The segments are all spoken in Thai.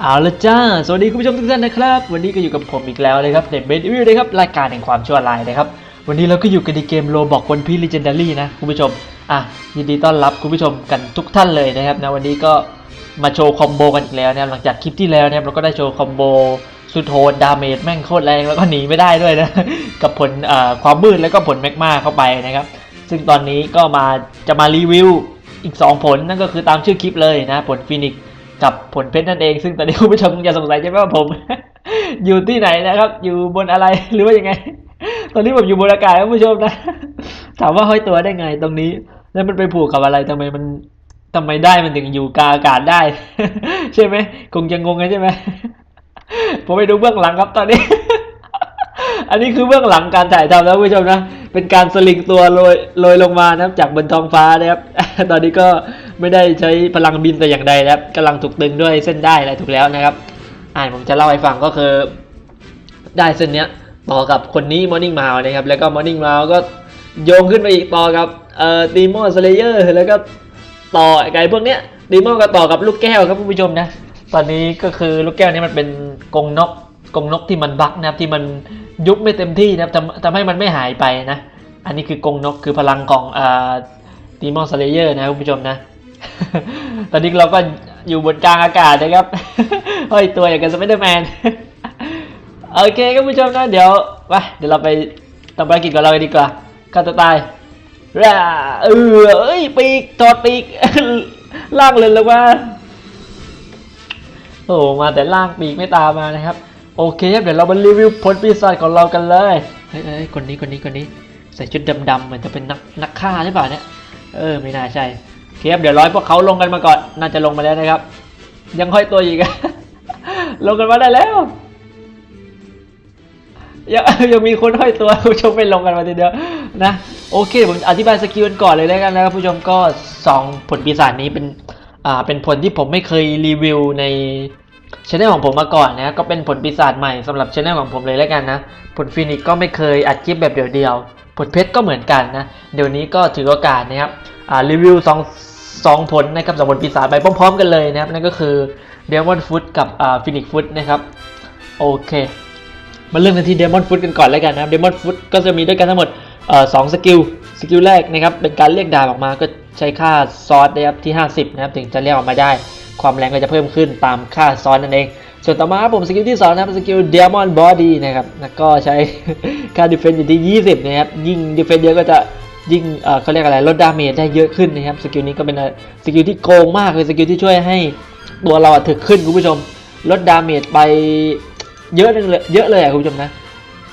เอาละจ้า สวัสดีคุณผู้ชมทุกท่านนะครับ วันนี้ก็อยู่กับผมอีกแล้วนะครับในเบนวิวนะครับรายการแห่งความชั่วร้ายนะครับ วันนี้เราก็อยู่กันในเกมโลบอกวันพีลีเจนดารี่นะคุณผู้ชม อะยินดีต้อนรับคุณผู้ชมกันทุกท่านเลยนะครับนะวันนี้ก็มาโชว์คอมโบกันอีกแล้วนะครับหลังจากคลิปที่แล้วนะครับเราก็ได้โชว์คอมโบสุดโหดดาเมจแม่งโคตรแรงแล้วก็หนีไม่ได้ด้วยนะกับผลความมืดแล้วก็ผลแมกมาเข้าไปนะครับซึ่งตอนนี้ก็มาจะมารีวิวอีก 2 ผลนั่นก็คือตามชื่อคลิปเลยนะผลฟินิก กับผลเพชรนั่นเอง ซึ่งตอนนี้คุณผู้ชมคงจะสงสัยใช่ไหมว่าผม อยู่ที่ไหนนะครับ อยู่บนอะไรหรือว่ายังไง ตอนนี้ผมอยู่บนอากาศคุณผู้ชมนะ ถามว่าห้อยตัวได้ไงตรงนี้ แล้วมันไปผูกกับอะไรทำไมมันทำไมได้มันถึงอยู่กลางอากาศได้ ใช่ไหมคงจะงงกันใช่ไหมผมไปดูเบื้องหลังครับตอนนี้ อันนี้คือเบื้องหลังการถ่ายทำนะคุณผู้ชมนะ เป็นการสลิงตัวโรยโรยลงมานะครับจากบนท้องฟ้านะครับ ตอนนี้ก็ไม่ได้ใช้พลังบินแต่อย่างใดนะครับกำลังถูกดึงด้วยเส้นได้อะไรถูกแล้วนะครับ อ่านผมจะเล่าให้ฟังก็คือ ได้เส้นเนี้ยต่อกับคนนี้ Morning m o u นะครับ แล้วก็ Morning m o u ก็โยงขึ้นไปอีกต่อกับเอ่อ Demon Slayer แล้วก็ต่อไอ้พวกเนี้ย Demon ก็ต่อกับลูกแก้วครับผู้ชมนะ ตอนนี้ก็คือลูกแก้วนี้มันเป็นกรงนก กงนกที่มันบักนะครับที่มันยุบไม่เต็มที่นะครับทำทำให้มันไม่หายไปนะ อันนี้คือกงนกคือพลังของอ่า Demon Slayer นะคุณผู้ชมนะ ตอนนี้เราก็อยู่บนกลางอากาศนะครับห้อยตัวอย่างกับสไปเดอร์แมนโอเคครับผู้ชมนะเดี๋ยวไปเดี๋ยวเราไปทำภารกิจกับเราดีกว่าฆ่าตัวตายร่าเออเอ้ยปีกถอดปีกล่างเลยลงมาโอ้มาแต่ล่างปีกไม่ตามมานะครับ โอเคครับเดี๋ยวเรามารีวิวผลปีศาจของเรากันเลยเฮ้ยคนนี้คนนี้คนนี้ใส่ชุดดำๆเหมือนจะเป็นนักนักฆ่าหรือเปล่าเนี่ยเออไม่น่าใช่เคครับเดี๋ยวร้อยพวกเขาลงกันมาก่อนน่าจะลงมาแล้วนะครับ ยังห้อยตัวอีกลงกันมาได้แล้วยังยังมีคนห้อยตัวผู้ชมไม่ลงกันมาทีเดียวนะโอเคผมอธิบายสกิลกันก่อนเลยแล้วกันนะครับผู้ชมก็สองผลปีศาจนี้เป็นอ่าเป็นผลที่ผมไม่เคยรีวิวใน ช anel ของผมมาก่อนนะก็เป็นผลปีศาจใหม่สำหรับช anel ของผมเลยแล้วกันนะ ผลฟินิกก็ไม่เคยอัดคลิปแบบเดียวๆผลเพชรก็เหมือนกันนะเดี๋ยวนี้ก็ถือโอกาสนะครับรีวิวสองสองผลนะครับสองผลปีศาจไปพร้อมๆกันเลยนะครับนั่นก็คือเดมอนฟุตกับฟินิกฟุตนะครับโอเค มาเริ่มกันที่เดมอนฟุตกันก่อนแล้วกันนะเดมอนฟุตก็จะมีด้วยกันทั้งหมดสองสกิลสกิลแรกนะครับเป็นการเรียกดาบออกมาก็ใช้ค่าซอสนะครับที่ 50 นะครับถึงจะเรียกออกมาได้ ความแรงก็จะเพิ่มขึ้นตามค่าซอสนั่นเอง ส่วนต่อมาผมสกิลที่2นะครับสกิลเดมอนบอดี้นะครับแล้วก็ใช้ค่าดิเฟนซ์อยู่ที่ 20 นะครับ ยิ่งดิเฟนซ์เยอะก็จะยิ่งเขาเรียกอะไรลดดาเมจได้เยอะขึ้นนะครับสกิลนี้ก็เป็นสกิลที่โกงมากเลยสกิลที่ช่วยให้ตัวเราถึกขึ้นคุณผู้ชม ลดดาเมจไปเยอะเลยเยอะเลยอะคุณผู้ชมนะ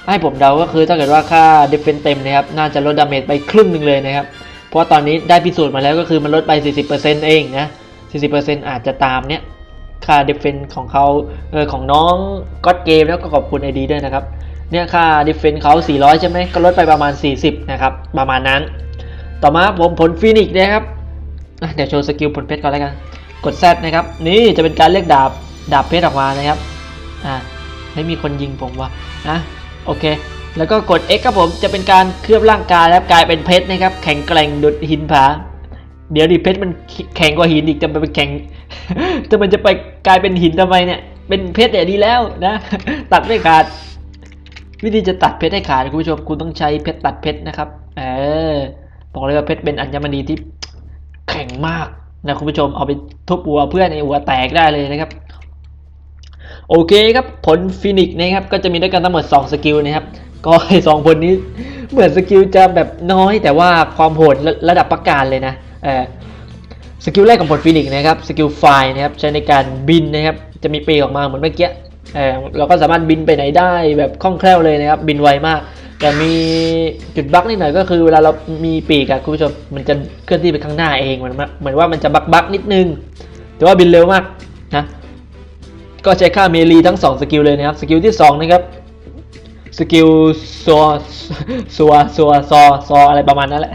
ให้ผมเดาก็คือถ้าเกิดว่าค่าเดฟเฟนเต็มนะครับน่าจะลดดาเมจไปครึ่งหนึ่งเลยนะครับเพราะว่าตอนนี้ได้พิสูจน์มาแล้วก็คือมันลดไป 40%เองนะ 40%อาจจะตามเนี้ยค่าเดฟเฟนของเขาเออของน้องก็อดเกมแล้วก็ขอบคุณไอดีด้วยนะครับ เนี่ยค่าเดฟเฟนเขา 400 ใช่ไหมก็ลดไปประมาณ 40 นะครับ ประมาณนั้น ต่อมาผมผลฟินิกส์นะครับเดี๋ยวโชว์สกิลผลเพชรก่อนแล้วกัน กด Z นะครับ นี่จะเป็นการเรียกดาบดาบเพชรออกมานะครับอ่าไม่มีคนยิงผมว่ะนะโอเค แล้วก็กด X ครับผมจะเป็นการเคลือบร่างกายแล้วกลายเป็นเพชรนะครับ แข็งแกร่งดุดหินผา เดี๋ยวดิเพชรมันแข็งกว่าหินอีกจะไปเป็นแข็งแต่มันจะไปกลายเป็นหินทำไมเนี่ย เป็นเพชรเนี่ยดีแล้วนะ ตัดไม่ขาด วิธีจะตัดเพชรให้ขาดคุณผู้ชมคุณต้องใช้เพชรตัดเพชรนะครับ เออบอกเลยว่าเพชรเป็นอัญมณีที่แข็งมากนะคุณผู้ชมเอาไปทุบหัวเพื่อนในหัวแตกได้เลยนะครับ โอเคครับผลฟินิกส์นะครับ ก็จะมีด้วยกันทั้งหมด 2 สกิลนะครับ ก็ไอ้สองผลนี้เหมือนสกิลจะแบบน้อยแต่ว่าความโหดระระดับประการเลยนะ สกิลแรกของผลฟินิกนะครับสกิลไฟนะครับใช้ในการบินนะครับจะมีปีกออกมาเหมือนเมื่อกี้เราก็สามารถบินไปไหนได้แบบคล่องแคล่วเลยนะครับบินไวมาก แต่มีจุดบั๊กนิดหน่อยก็คือเวลาเรามีปีกอะคุณผู้ชมมันจะเคลื่อนที่ไปข้างหน้าเองเหมือนเหมือนว่ามันจะบักบักนิดนึง แต่ว่าบินเร็วมากนะก็ใช้ค่าเมลีทั้ง 2 สกิลเลยนะครับ สกิลที่ 2 นะครับ สกิลซัวซัวซัวซอซออะไรประมาณนั้นแหละ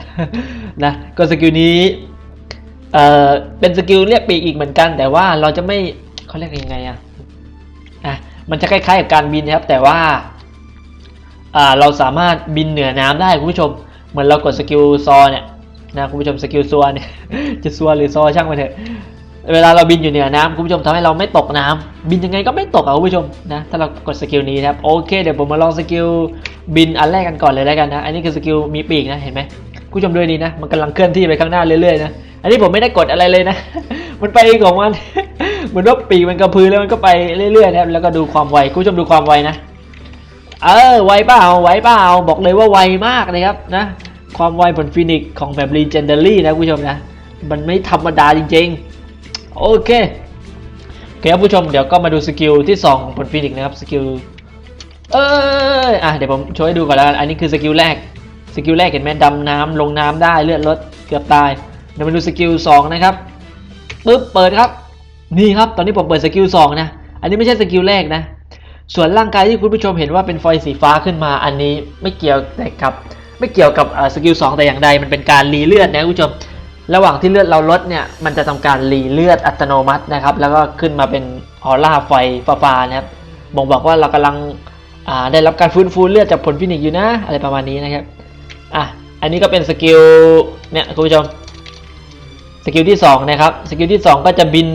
นะก็สกิลนี้ เอ่อเป็นสกิลเรียกปีกอีกเหมือนกัน แต่ว่าเราจะไม่เขาเรียกยังไงอะอะมันจะคล้ายๆกับการบินนะครับ แต่ว่าอ่าเราสามารถบินเหนือน้ำได้คุณผู้ชม เหมือนเรากดสกิลซอเนี่ยนะคุณผู้ชมสกิลซัวเนี่ยจะซัวหรือซอช่างมันเถอะเวลาเราบินอยู่เหนือน้ำคุณผู้ชมทำให้เราไม่ตกน้ำบินยังไงก็ไม่ตกอะคุณผู้ชมนะถ้าเรากดสกิลนี้นะครับโอเคเดี๋ยวผมมาลองสกิลบินอันแรกกันก่อนเลยแล้วกันนะอันนี้คือสกิลมีปีกนะเห็นไหมคุณผู้ชมด้วยนี่นะมันกำลังเคลื่อนที่ไปข้างหน้าเรื่อยๆนะ อันนี้ผมไม่ได้กดอะไรเลยนะ มันไปของมัน เหมือนว่าปีกมันกระพือแล้วมันก็ไปเรื่อยๆนะครับ แล้วก็ดูความไว คุณผู้ชมดูความไวนะ เออ ไวเปล่า ไวเปล่า บอกเลยว่าไวมากเลยครับนะ ความไวผลฟินิกของแบบ Legendary นะคุณผู้ชมนะ มันไม่ธรรมดาจริงๆ โอเคโอเคครับผู้ชมเดี๋ยวก็มาดูสกิลที่2ของผลฟินิกนะครับ สกิล เอออะเดี๋ยวผมโชว์ให้ดูก่อนแล้ว อันนี้คือสกิลแรก สกิลแรกเห็นไหมดำน้ำลงน้ำได้เลือดลดเกือบตาย เดี๋ยวมาดูสกิล2นะครับปึ๊บเปิดครับ นี่ครับตอนนี้ผมเปิดสกิล2นะ อันนี้ไม่ใช่สกิลแรกนะ ส่วนร่างกายที่คุณผู้ชมเห็นว่าเป็นฟอยสีฟ้าขึ้นมา อันนี้ไม่เกี่ยวแต่กับไม่เกี่ยวกับสกิลสองแต่อย่างใด มันเป็นการรีเลือดนะคุณผู้ชม ระหว่างที่เลือดเราลดเนี่ย มันจะทำการรีเลือดอัตโนมัตินะครับ แล้วก็ขึ้นมาเป็นออร่าไฟฟ้าๆนะครับบ่งบอกว่าเรากำลังได้รับการฟื้นฟูเลือดจากผลฟินิกอยู่นะ อะไรประมาณนี้นะครับ อะ อันนี้ก็เป็นสกิลเนี่ยคุณผู้ชม สกิลที่สองนะครับสกิลที่สองก็จะบิน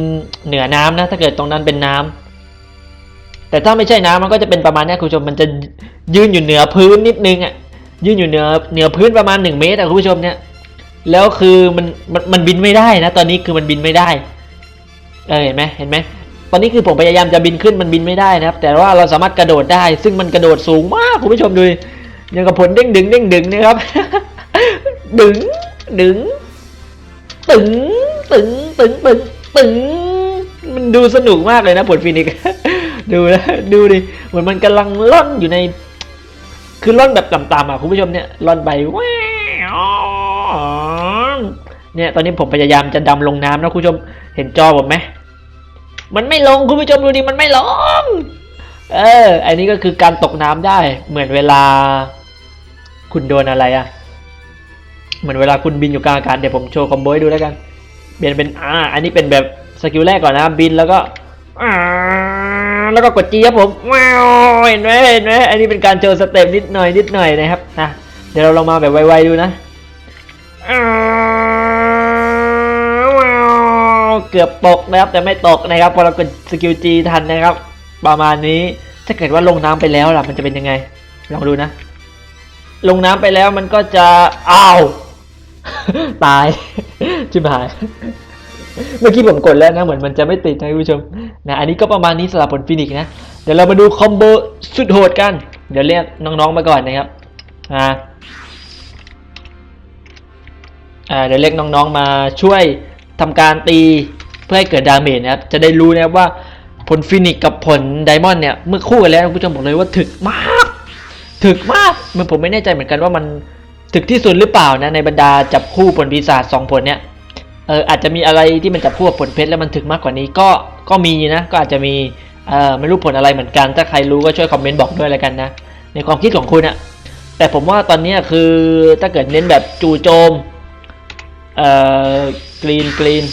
เหนือน้ำนะถ้าเกิดตรงนั้นเป็นน้ำแต่ถ้าไม่ใช่น้ำมันก็จะเป็นประมาณนี้คุณผู้ชมมันจะยืนอยู่เหนือพื้นนิดนึงอะยืนอยู่เหนือเหนือพื้นประมาณ 1 เมตรอะคุณผู้ชมเนี่ยแล้วคือมันมันมันบินไม่ได้นะตอนนี้คือมันบินไม่ได้เออเห็นไหมเห็นไหมตอนนี้คือผมพยายามจะบินขึ้นมันบินไม่ได้นะครับ แต่ว่าเราสามารถกระโดดได้ ซึ่งมันกระโดดสูงมากคุณผู้ชมดูยังกับผลเด้งดึงเด้งดึงนะครับดึงดึง ตึงตึงตึงตึงตึงมันดูสนุกมากเลยนะผลฟินิกดูนะดูดิเหมือนมันกำลังล่อนอยู่ใน คือล่อนแบบต่ำๆอะคุณผู้ชมเนี่ยล่อนไปแว้าวเนี่ยตอนนี้ผมพยายามจะดำลงน้ำนะคุณผู้ชมเห็นจอผมไหมมันไม่ลงคุณผู้ชมดูดิมันไม่ลง เอออันนี้ก็คือการตกน้ำได้เหมือนเวลา คุณโดนอะไรอะ เหมือนเวลาคุณบินอยู่กลางอากาศเดี๋ยวผมโชว์คอมโบให้ดูแล้วกันเปลี่ยนเป็นอ่าอันนี้เป็นแบบสกิลแรกก่อนนะบินแล้วก็อ่าแล้วก็กดจีครับผมว้าวเห็นไหมเห็นไหมอันนี้เป็นการโชว์สเต็ปนิดหน่อยนิดหน่อยนะครับนะเดี๋ยวเราลองมาแบบไวๆดูนะว้าวเกือบตกนะครับแต่ไม่ตกนะครับพอเรากดสกิลจีทันนะครับ ประมาณนี้ถ้าเกิดว่าลงน้ำไปแล้วล่ะมันจะเป็นยังไงลองดูนะ ลงน้ำไปแล้วมันก็จะอ้าว ตายชิบหาย เมื่อกี้ผมกดแล้วนะ เหมือนมันจะไม่ติดนะคุณผู้ชมนะอันนี้ก็ประมาณนี้สำหรับผลฟินิกนะ เดี๋ยวเรามาดูคอมโบสุดโหดกัน เดี๋ยวเรียกน้องๆมาก่อนนะครับอ่าอ่าเดี๋ยวเรียกน้องๆมาช่วยทำการตีเพื่อให้เกิดดาเมจนะครับจะได้รู้นะครับว่าผลฟินิกกับผลไดมอนด์เนี่ยเมื่อคู่กันแล้วคุณผู้ชมบอกเลยว่าถึกมาก ถึกมากมันผมไม่แน่ใจเหมือนกันว่ามัน ถึกที่สุดหรือเปล่านะในบรรดาจับคู่ผลปีศาจสองผลเนี่ยเอออาจจะมีอะไรที่มันจับคู่ผลเพชรแล้วมันถึงมากกว่านี้ก็ก็มีนะก็อาจจะมีเออไม่รู้ผลอะไรเหมือนกัน ถ้าใครรู้ก็ช่วยคอมเมนต์บอกด้วยแล้วกันนะในความคิดของคุณอะแต่ผมว่าตอนนี้คือถ้าเกิดเน้นแบบจู่โจมเอ่อกรีนกรีน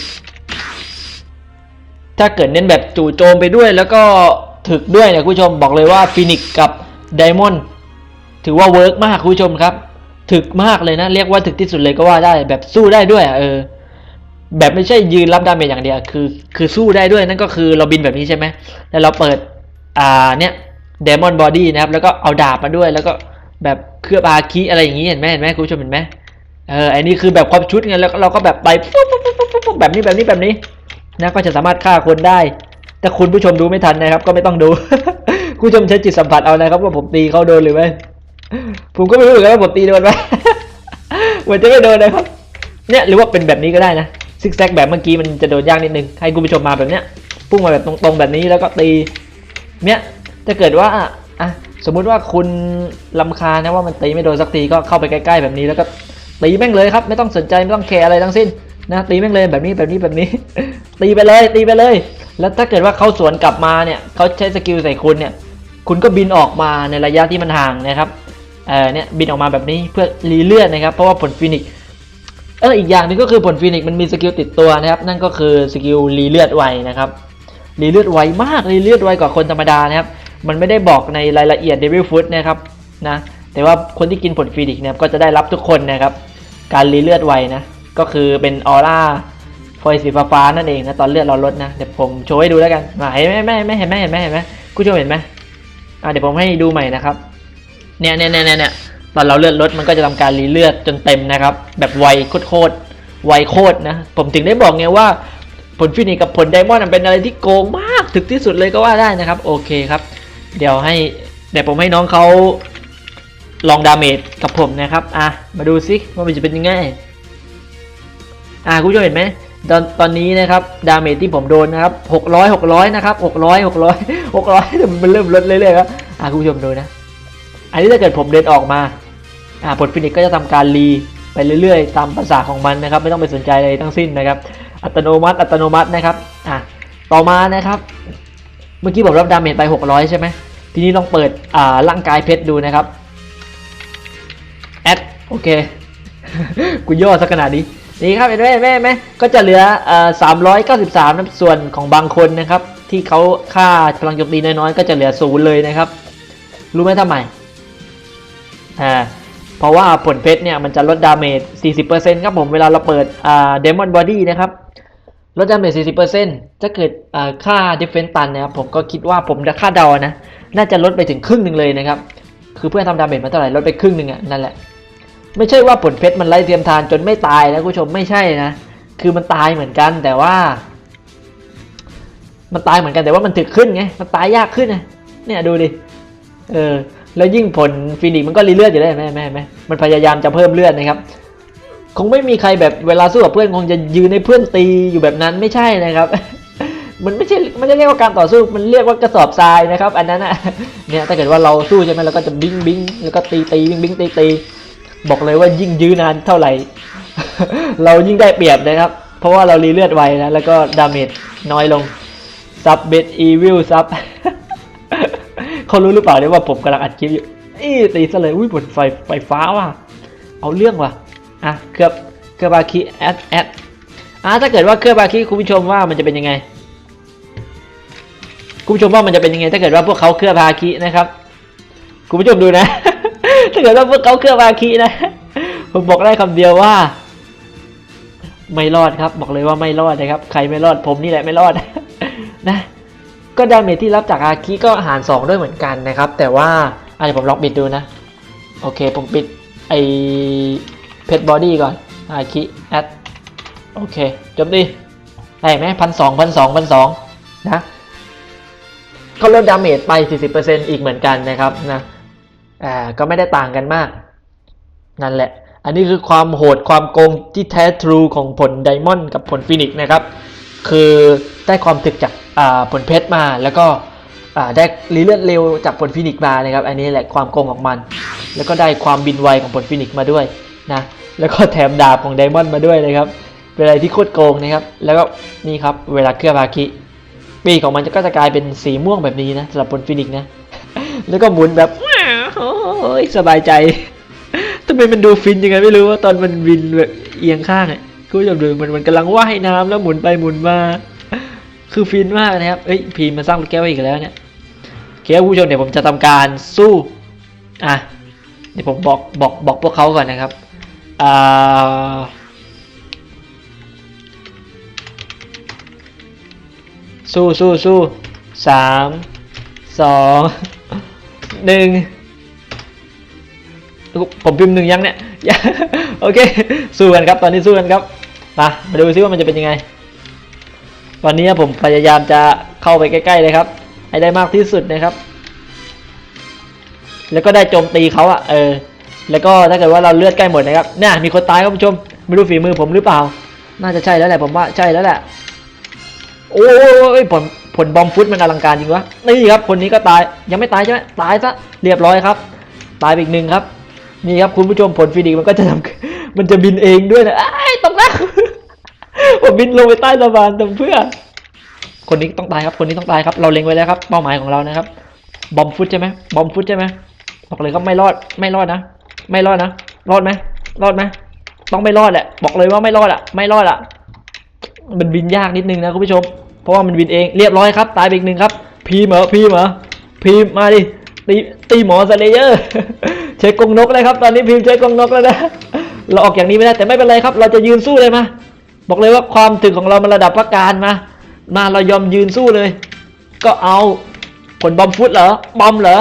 ถ้าเกิดเน้นแบบจู่โจมไปด้วย แล้วก็ถึกด้วยเนี่ยคุณผู้ชมบอกเลยว่าฟินิกกับไดมอนด์ถือว่าเวิร์กมากคุณผู้ชมครับ ถึกมากเลยนะ เรียกว่าถึกที่สุดเลยก็ว่าได้ แบบสู้ได้ด้วยอะเออ แบบไม่ใช่ยืนรับดาเมจอย่างเดียวคือ คือสู้ได้ด้วยนั่นก็คือเราบินแบบนี้ใช่ไหมแล้วเราเปิดอ่าเนี่ยเดมอนบอดี้นะครับ แล้วก็เอาดาบมาด้วย แล้วก็แบบเคลือบอาคีอะไรอย่างนี้เห็นไหมเห็นไหมคุณผู้ชมเห็นไหมเอออันนี้คือแบบความชุดไงแล้วเราก็แบบไปปุ๊บปุ๊บปุ๊บปุ๊บแบบนี้แบบนี้แบบนี้นะก็จะสามารถฆ่าคนได้ แต่คุณผู้ชมดูไม่ทันนะครับ ก็ไม่ต้องดู คุณผู้ชมใช้จิตสัมผัสเอานะครับว่าผมตีเขาโดนหรือไม่ ผมก็ไม่รู้เหมือนกันว่าผมตีโดนไหมเหมือนจะไม่โดนนะครับ เนี่ยหรือว่าเป็นแบบนี้ก็ได้นะซิกแซกแบบเมื่อกี้มันจะโดนยากนิดนึง ให้คุณผู้ชมมาแบบเนี้ย พุ่งมาแบบตรงๆแบบนี้แล้วก็ตีเนี่ยถ้าเกิดว่าอะสมมุติว่าคุณลำคานะว่ามันตีไม่โดนสักทีก็เข้าไปใกล้ๆแบบนี้แล้วก็ตีแม่งเลยครับ ไม่ต้องสนใจไม่ต้องแคร์อะไรทั้งสิ้นนะตีแม่งเลยแบบนี้แบบนี้แบบนี้ ตีไปเลยตีไปเลย แล้วถ้าเกิดว่าเขาสวนกลับมาเนี่ยเขาใช้สกิลใส่คุณเนี่ย คุณก็บินออกมาในระยะที่มันห่างนะครับ เออเนี่ยบินออกมาแบบนี้เพื่อรีเลือดนะครับ เพราะว่าผลฟินิกซ์เอออีกอย่างนึงก็คือผลฟินิกซ์มันมีสกิลติดตัวนะครับ นั่นก็คือสกิลรีเลือดไวนะครับรีเลือดไวมากรีเลือดไวกว่าคนธรรมดานะครับ มันไม่ได้บอกในรายละเอียดเดวิลฟุตนะครับนะแต่ว่าคนที่กินผลฟินิกซ์เนี่ยก็จะได้รับทุกคนนะครับ การรีเลือดไวนะก็คือเป็นออร่าฟอยล์สีฟ้านั่นเองนะตอนเลือดเราลดนะเดี๋ยวผมโชว์ให้ดูแล้วกันเห็นไหมไม่ไม่เห็นไหมเห็นไหมเห็นไหมคุณผู้ชมเห็นไหมอ่าเดี๋ยวผมให้ดูใหม่นะครับ เนี่ยเนี่ยเนี่ยเนี่ยตอนเราเลือดลดมันก็จะทำการรีเลือดจนเต็มนะครับ แบบไวโคตรไวโคตรนะ ผมถึงได้บอกไงว่าผลฟินิกกับผลไดมอนด์มันเป็นอะไรที่โกงมากถึงที่สุดเลยก็ว่าได้นะครับ โอเคครับ เดี๋ยวให้เดี๋ยวผมให้น้องเขาลองดาเมจกับผมนะครับ อะ มาดูซิว่ามันจะเป็นยังไง อะคุณผู้ชมเห็นไหมตอนตอนนี้นะครับ ดาเมจที่ผมโดนนะครับ 600 600 นะครับ 600 600 600แต่มันเริ่มลดเรื่อยๆครับ อะคุณผู้ชมดูนะ อันนี้ถ้าเกิดผมเดินออกมาอะผลฟินิกก็จะทำการรีไปเรื่อยๆ ตามภาษาของมันนะครับ ไม่ต้องไปสนใจอะไรทั้งสิ้นนะครับ อัตโนมัติอัตโนมัตินะครับอะต่อมานะครับ เมื่อกี้ผมรับดาเมจไป 600 ใช่ไหมทีนี้ลองเปิดอ่าร่างกายเพชรดูนะครับแอดโอเคกูย่อสักขนาดนี้นี่ครับเห็นไหมเห็นไหมเห็นไหมก็จะเหลืออ่า393นะส่วนของบางคนนะครับ ที่เขาค่าพลังโจมตีน้อยๆก็จะเหลือศูนย์เลยนะครับ รู้ไหมทำไม อ่าเพราะว่าผลเพชรเนี่ยมันจะลดดาเมจ 40%ครับผมเวลาเราเปิดอ่าเดมอนบอดี้นะครับลดดาเมจ 40%ถ้าเกิดอ่าค่า defense ตันนะครับผมก็คิดว่าผมจะคาดเดานะ น่าจะลดไปถึงครึ่งหนึ่งเลยนะครับ คือเพื่อนทำดาเมจมาเท่าไหร่ลดไปครึ่งหนึ่งอะนั่นแหละ ไม่ใช่ว่าผลเพชรมันไล่เทียมทานจนไม่ตายนะคุณผู้ชมไม่ใช่นะ คือมันตายเหมือนกันแต่ว่า มันตายเหมือนกันแต่ว่ามันถึกขึ้นไง มันตายยากขึ้นนะเนี่ยดูดิ เออ แล้วยิ่งผลฟินิกมันก็รีเลือดอยู่แล้วเห็นไหมเห็นไหมเห็นไหมมันพยายามจะเพิ่มเลือดนะครับ คงไม่มีใครแบบเวลาสู้กับเพื่อนคงจะยืนในเพื่อนตีอยู่แบบนั้นไม่ใช่นะครับ มันไม่ใช่ไม่ได้เรียกว่าการต่อสู้มันเรียกว่ากระสอบทรายนะครับ อันนั้นอะเนี่ยถ้าเกิดว่าเราสู้ใช่ไหมเราก็จะบิงบิงแล้วก็ตีตีบิงบิงตีตีบอกเลยว่ายิ่งยื้อนานเท่าไหร่ เรายิ่งได้เปรียบนะครับ เพราะว่าเรารีเลือดไวนะแล้วก็ดาเมจน้อยลงซับเบดอีวิลซับ เขารู้หรือเปล่าเนี่ยว่าผมกำลังอัดคลิปอยู่อีตีซะเลยอุ้ยผลไฟไฟฟ้าว่ะเอาเรื่องว่ะอะเครือบเครือบาคิแอดแอดอะถ้าเกิดว่าเครือบาคิคุณผู้ชมว่ามันจะเป็นยังไงคุณผู้ชมว่ามันจะเป็นยังไง ถ้าเกิดว่าพวกเขาเครือบาคินะครับคุณผู้ชมดูนะ ถ้าเกิดว่าพวกเขาเครือบาคินะผมบอกได้คำเดียวว่า ไม่รอดครับ บอกเลยว่าไม่รอดนะครับ ใครไม่รอดผมนี่แหละไม่รอดนะ ก็ดาเมจที่รับจากอาคิก็หาร 2 ด้วยเหมือนกันนะครับ แต่ว่าอาจจะเดี๋ยวผมลองปิดดูนะ โอเคผมปิดไอเพชรบอดี้ก่อนอาคิแอดโอเคจบดีได้ไหมพันสองพันสองพันสองนะก็ลดดาเมจไป 40%อีกเหมือนกันนะครับนะอ่าก็ไม่ได้ต่างกันมาก นั่นแหละ อันนี้คือความโหดความโกงที่แท้ทรูของผลไดมอนด์กับผลฟินิกนะครับ คือได้ความถึกจาก ผลเพชรมาแล้วก็ได้รีเลือดเร็วจากผลฟินิกมานะครับ อันนี้แหละความโกงของมัน แล้วก็ได้ความบินไวของผลฟินิกมาด้วยนะแล้วก็แถมดาบของไดมอนด์มาด้วยนะครับเป็นอะไรที่โคตรโกงนะครับ แล้วก็นี่ครับเวลาเคลือบาคิปีของมันก็จะกลายเป็นสีม่วงแบบนี้นะสำหรับผลฟินิกนะ แล้วก็หมุนแบบโอ้ยสบายใจทำไมมันดูฟินยังไงไม่รู้ว่าตอนมันบินแบบเอียงข้างอะคุณผู้ชมดูมันมันกำลังว่ายน้ำแล้วหมุนไปหมุนมา คือฟินมากนะครับเอ้ยพีมมาสร้างลูกแก้วอีกแล้วเนี่ยโอเคครับคุณผู้ชมเดี๋ยวผมจะทำการสู้อะเดี๋ยวผมบอกบอกบอกพวกเขาก่อนนะครับอ่าสู้สู้สู้สามสองหนึ่งผมพิมพ์หนึ่งยังเนี่ย โอเค สู้กันครับ ตอนนี้สู้กันครับ มา มาดูซิว่ามันจะเป็นยังไง ตอนนี้ผมพยายามจะเข้าไปใกล้ๆเลยครับ ให้ได้มากที่สุดนะครับ แล้วก็ได้โจมตีเขาอะเออ แล้วก็ถ้าเกิดว่าเราเลือดใกล้หมดนะครับเนี่ยมีคนตายครับผู้ชม ไม่รู้ฝีมือผมหรือเปล่า น่าจะใช่แล้วแหละผมว่าใช่แล้วแหละ โอ้ยผลผลบอมฟุตมันอลังการจริงวะ นี่ครับคนนี้ก็ตายยังไม่ตายใช่ไหมตายซะเรียบร้อยครับ ตายไปอีกหนึ่งครับ นี่ครับคุณผู้ชมผลฟินิกมันก็จะทำมันจะบินเองด้วยนะไอ้ตกแล้ว ผมบินลงไปใต้สะพานเพื่อ คนนี้ต้องตายครับ คนนี้ต้องตายครับ เราเล็งไว้แล้วครับ เป้าหมายของเรานะครับ บอมฟุตใช่ไหมบอมฟุตใช่ไหมบอกเลยก็ไม่รอด ไม่รอดนะ ไม่รอดนะ รอดไหมรอดไหมต้องไม่รอดแหละ บอกเลยว่าไม่รอดอะ ไม่รอดอะ มันบินยากนิดนึงนะคุณผู้ชม เพราะว่ามันบินเอง เรียบร้อยครับ ตายไปอีกหนึ่งครับ พีเหรอพีเหรอพีมาดิ ตี ตีหมอสเลเยอร์ ใช้กงนกเลยครับ ตอนนี้พีมใช้กงนกแล้วนะ เราออกอย่างนี้ไม่ได้ แต่ไม่เป็นไรครับ เราจะยืนสู้เลยมา บอกเลยว่าความถึกของเรามันระดับพักการมา มาเรายอมยืนสู้เลย ก็เอาผลบอมฟุตเหรอบอมเหรอ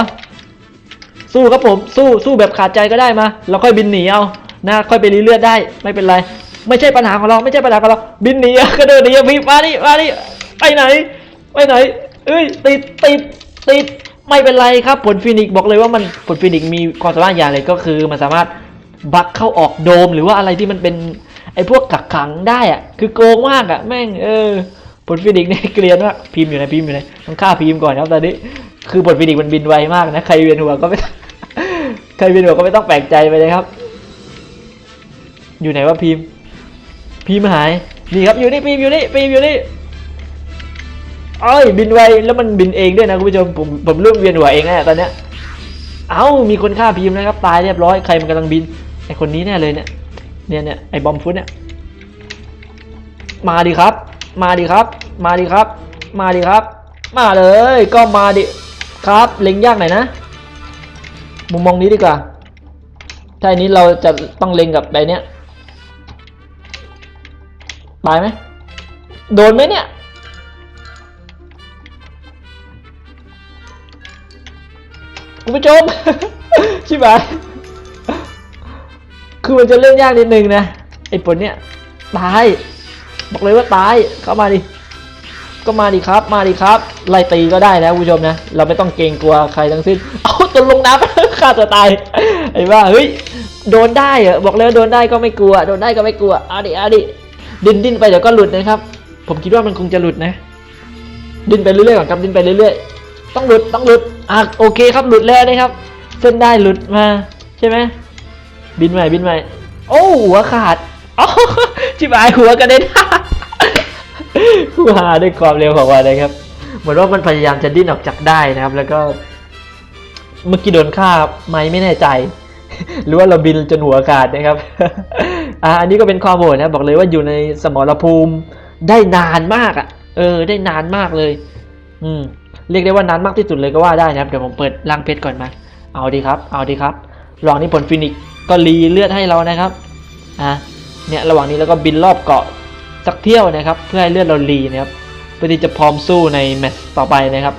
สู้ครับผม สู้สู้แบบขาดใจก็ได้มา เราค่อยบินหนีเอานะค่อยไปรีเลือดได้ไม่เป็นไร ไม่ใช่ปัญหาของเราไม่ใช่ปัญหาของเรา บินหนีกระโดดหนีพี่มาดิมาดิไปไหนไปไหน เอ้ยติดติดติดไม่เป็นไรครับ ผลฟินิกบอกเลยว่ามันผลฟินิกมีความสามารถอย่างเลยก็คือ มันสามารถบักเข้าออกโดมหรือว่าอะไรที่มันเป็น ไอ้พวกกักขังได้อะคือโกงมากอะแม่งเออผลฟินิกเนี่ยเกลียนมากพิมพ์อยู่ไหนพิมพ์อยู่ไหนต้องฆ่าพิมพ์ก่อนครับตอนนี้ คือผลฟินิกมันบินไวมากนะใครเวียนหัวก็ไม่ใครเวียนหัวก็ไม่ต้องแปลกใจไปเลยครับ อยู่ไหนวะพิมพ์ พิมพ์หายนี่ครับอยู่นี่พิมพ์อยู่นี่พิมพ์อยู่นี่เอ้ยบินไวแล้วมันบินเองด้วยนะคุณผู้ชมผมผมเริ่มเวียนหัวเองแล้วตอนเนี้ยเอ้ามีคนฆ่าพิมพ์นะครับ ตายเรียบร้อยใครมันกำลังบินไอคนนี้แน่เลยเนี่ย เนี่ยเนี่ยไอบอมฟุตเนี่ยมาดิครับ มาดิครับ มาดิครับ มาดิครับ มาเลยก็มาดิครับเล็งยากหน่อยนะ มุมมองนี้ดีกว่าถ้าอันนี้เราจะต้องเล็งกับใบเนี้ยตายไหมโดนไหมเนี่ยคุณผู้ชมชิบหาย คือมันจะเล่นยากนิดนึงนะไอ้ผลเนี้ยตายบอกเลยว่าตายเข้ามาดิก็มาดิครับ มาดิครับไล่ตีก็ได้นะคุณผู้ชมนะ เราไม่ต้องเกรงกลัวใครทั้งสิ้น เอาจนลงน้ำฆ่าตัวตายไอ้ว่าเฮ้ยโดนได้เหรอบอกเลยว่าโดนได้ก็ไม่กลัว โดนได้ก็ไม่กลัวอาดิอาดิดิ้นดิ้นไปเดี๋ยวก็หลุดนะครับ ผมคิดว่ามันคงจะหลุดนะ ดิ้นไปเรื่อยๆก่อนครับดิ้นไปเรื่อยๆ ต้องหลุดต้องหลุดอะโอเคครับหลุดแล้วนะครับ เส้นได้หลุดมาใช่ไหม บินใหม่บินใหม่ โอ้หัวขาดอ๋อจิบหายหัวกระเด็นหัวหาด้วยความเร็วของมันนะครับ เหมือนว่ามันพยายามจะดิ้นออกจากได้นะครับ แล้วก็ เมื่อกี้โดนฆ่าไหมไม่แน่ใจ หรือว่าเราบินจนหัวขาดนะครับอ่าอันนี้ก็เป็นความโหดนะบอกเลยว่าอยู่ในสมรภูมิได้นานมากอะ่ะ เออ ได้นานมากเลย อืมเรียกได้ว่านานมากที่สุดเลยก็ว่าได้นะครับเดี๋ยวผมเปิดล่างเพชรก่อนมา เอาดีครับ เอาดีครับระหว่างนี้ผลฟินิกซ์ ก็รีเลือดให้เรานะครับอะเนี่ยระหว่างนี้เราก็บินรอบเกาะสักเที่ยวนะครับ เพื่อให้เลือดเรารีนะครับเพื่อที่จะพร้อมสู้ในแมตช์ต่อไปนะครับ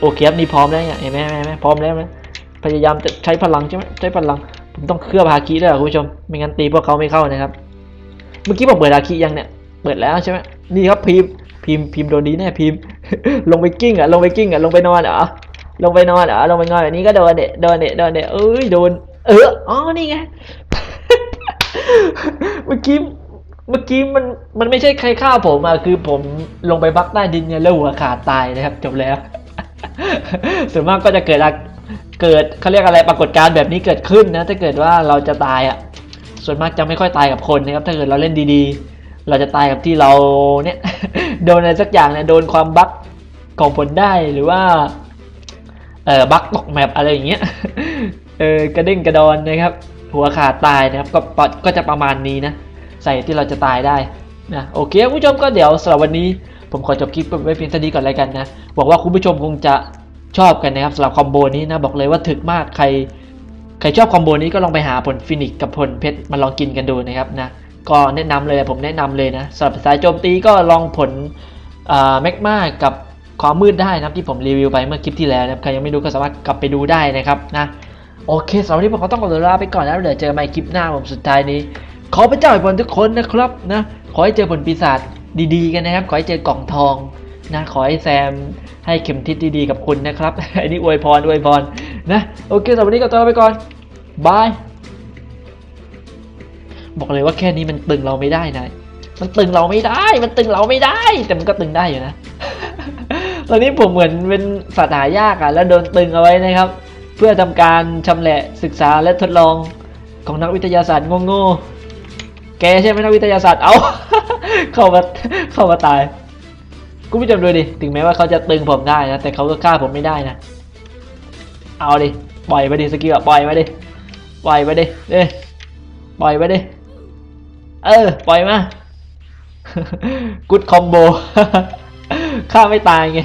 โอเคครับนี่พร้อมแล้วเนี่ยเห็นไหมเห็นไหมพร้อมแล้วนะพยายามจะใช้พลังใช่ไหมใช้พลังผมต้องเคลือบฮาคิด้วยเหรอคุณผู้ชมไม่งั้นตีพวกเขาไม่เข้านะครับ เมื่อกี้ผมเปิดฮาคิยังเนี่ยเปิดแล้วใช่ไหมนี่ครับพิมพิมพิมโดนดีแน่พิมลงไปกิ้งอะลงไปกิ้งอะลงไปนอนเหรอลงไปนอนเหรอลงไปนอนแบบนี้ก็โดนเด็โดนเด็โดนเด็เอ้ยโดน เออ อ๋อ นี่ไง เมื่อกี้ เมื่อกี้มัน มันไม่ใช่ใครฆ่าผมอะคือผมลงไปบักใต้ดินเนี่ยแล้วหัวขาดตายนะครับ จบแล้ว ส่วนมากก็จะเกิดอะเกิดเขาเรียกอะไรปรากฏการณ์แบบนี้เกิดขึ้นนะ ถ้าเกิดว่าเราจะตายอะส่วนมากจะไม่ค่อยตายกับคนนะครับ ถ้าเกิดเราเล่นดีๆ เราจะตายกับที่เราเนี่ย โดนอะไรสักอย่างเนี่ย โดนความบั๊กของผลได้ หรือว่า เออบั๊กตกแมปอะไรอย่างเงี้ย เออกระเด้งกระดอนนะครับ หัวขาดตายนะครับก็ปะก็จะประมาณนี้นะใส่ที่เราจะตายได้นะโอเคคุณผู้ชมก็เดี๋ยวสำหรับวันนี้ผมขอจบคลิปไว้เพียงเท่านี้ก่อนแล้วกันนะหวังว่าคุณผู้ชมคงจะชอบกันนะครับสำหรับคอมโบนี้นะบอกเลยว่าถึกมากใครใครชอบคอมโบนี้ก็ลองไปหาผลฟินิกกับผลเพชรมาลองกินกันดูนะครับนะก็แนะนำเลยผมแนะนำเลยนะสำหรับสายโจมตีก็ลองผลแมกมากับความมืดได้นะที่ผมรีวิวไปเมื่อคลิปที่แล้วนะครับใครยังไม่ดูก็สามารถกลับไปดูได้นะครับนะ โอเคสำหรับวันนี้ผมก็ต้องขอตัวลาไปก่อนแล้วเดี๋ยวเจอกันใหม่คลิปหน้าผมสุดท้ายนี้ ขอพระเจ้าอวยพรทุกคนนะครับนะขอให้เจอผลปีศาจดีๆกันนะครับ ขอให้เจอกล่องทองนะขอให้แซมให้เข็มทิศดีๆกับคุณนะครับอันนี้อวยพรอวยพรนะโอเคสำหรับวันนี้ก็ตัวลาไปก่อนบายบอกเลยว่าแค่นี้มันตึงเราไม่ได้นะมันตึงเราไม่ได้ มันตึงเราไม่ได้ แต่มันก็ตึงได้อยู่นะ ตอนนี้ผมเหมือนเป็นสัตว์หายากอะแล้วโดนตึงเอาไว้นะครับ พื่อทำการชำแหละศึกษาและทดลองของนักวิทยาศาสตร์โง่ๆแกใช่ไหมนักวิทยาศาสตร์ เอาเข้ามาเข้ามาตายกูผู้ชมดูดิ ถึงแม้ว่าเขาจะตึงผมได้นะ แต่เขาก็ฆ่าผมไม่ได้นะ เอาดิ ปล่อยไปดิสกิลปล่อยมาดิ ปล่อยไปดิ เอ้ยปล่อยไปดิ เออ ปล่อยมากุดคอมโบ ฆ่าไม่ตายไง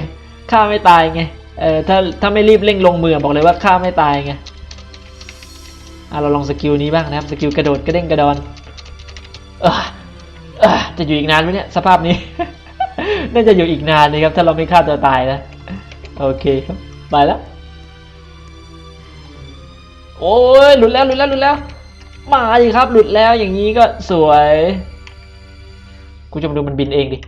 ฆ่าไม่ตายไง เออถ้าถ้าไม่รีบเร่งลงมือบอกเลยว่าฆ่าไม่ตายไงอะเราลองสกิลนี้บ้างนะครับสกิลกระโดดกระเด้งกระดอนเออเออจะอยู่อีกนานไหมเนี่ยสภาพนี้ น่าจะอยู่อีกนานนะครับถ้าเราไม่ฆ่าตัวตายนะโอเคครับไปแล้วโอ้ยหลุดแล้วหลุดแล้วหลุดแล้วมาดิครับ หลุดแล้วอย่างนี้ก็สวย กูจะมาดูมันบินเองดิ